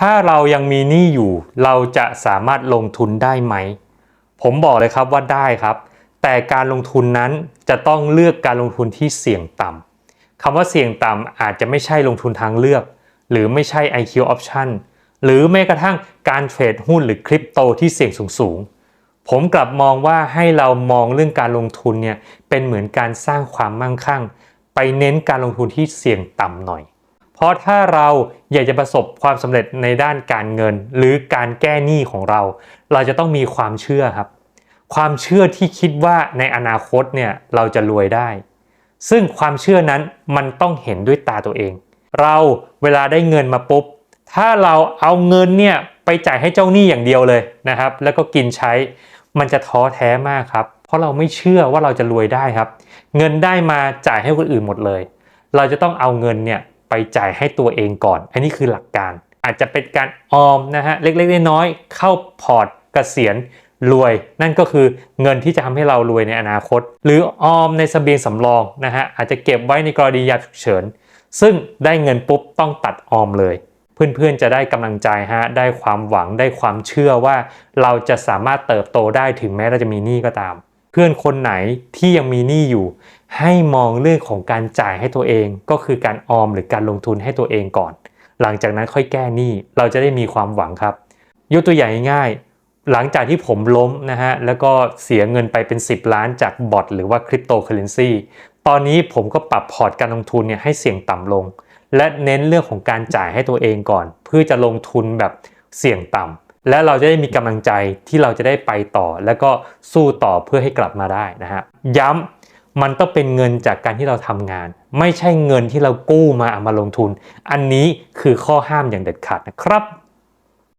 ถ้าเรายังมีหนี้อยู่ เราจะสามารถลงทุนได้ไหม ผมบอกเลยครับว่าได้ครับ แต่การลงทุนนั้นจะต้องเลือกการลงทุนที่เสี่ยงต่ำคำว่าเสี่ยงต่ำอาจจะไม่ใช่ลงทุนทางเลือก หรือไม่ใช่ IQ option หรือแม้กระทั่งการเทรดหุ้นหรือคริปโตที่เสี่ยงสูงๆ ผมกลับมองว่าให้เรามองเรื่องการลงทุนเนี่ยเป็นเหมือนการสร้างความมั่งคั่ง ไปเน้นการลงทุนที่เสี่ยงต่ำหน่อย เพราะถ้าเราอยากจะประสบความสำเร็จในด้านการเงิน หรือการแก้หนี้ของเรา เราจะต้องมีความเชื่อครับ ความเชื่อที่คิดว่าในอนาคตเนี่ยเราจะรวยได้ ซึ่งความเชื่อนั้นมันต้องเห็นด้วยตาตัวเอง เราเวลาได้เงินมาปุ๊บถ้าเราเอาเงินเนี่ยไปจ่ายให้เจ้าหนี้อย่างเดียวเลยนะครับ แล้วก็กินใช้มันจะท้อแท้มากครับ เพราะเราไม่เชื่อว่าเราจะรวยได้ครับ เงินได้มาจ่ายให้คนอื่นหมดเลย เราจะต้องเอาเงินเนี่ย ไปจ่ายให้ตัวเองก่อน อันนี้คือหลักการ อาจจะเป็นการออมนะฮะเล็กๆน้อยๆเข้าพอร์ตเกษียณรวย นั่นก็คือเงินที่จะทำให้เรารวยในอนาคต หรือออมในเสบียงสำรองนะฮะอาจจะเก็บไว้ในกรณียามฉุกเฉิน ซึ่งได้เงินปุ๊บต้องตัดออมเลย เพื่อนๆจะได้กำลังใจฮะได้ความหวังได้ความเชื่อว่า เราจะสามารถเติบโตได้ถึงแม้เราจะมีหนี้ก็ตาม พื่อนคนไหนที่ยังมีหนี้อยู่ ให้มองเรื่องของการจ่ายให้ตัวเอง ก็คือการออมหรือการลงทุนให้ตัวเองก่อน หลังจากนั้นค่อยแก้หนี้เราจะได้มีความหวังครับ ยกตัวอย่างง่ายๆหลังจากที่ผมล้มนะฮะแล้วก็เสียเงินไปเป็น 10 ล้านจากบอทหรือว่าคริปโตเคอเรนซีตอนนี้ผมก็ปรับพอร์ตการลงทุนเนี่ยให้เสี่ยงต่ำลง และเน้นเรื่องของการจ่ายให้ตัวเองก่อน เพื่อจะลงทุนแบบเสี่ยงต่ำ และเราจะได้มีกำลังใจที่เราจะได้ไปต่อ แล้วก็สู้ต่อเพื่อให้กลับมาได้นะฮะย้ำมันต้องเป็นเงินจากการที่เราทำงาน ไม่ใช่เงินที่เรากู้มาเอามาลงทุน อันนี้คือข้อห้ามอย่างเด็ดขาดนะครับ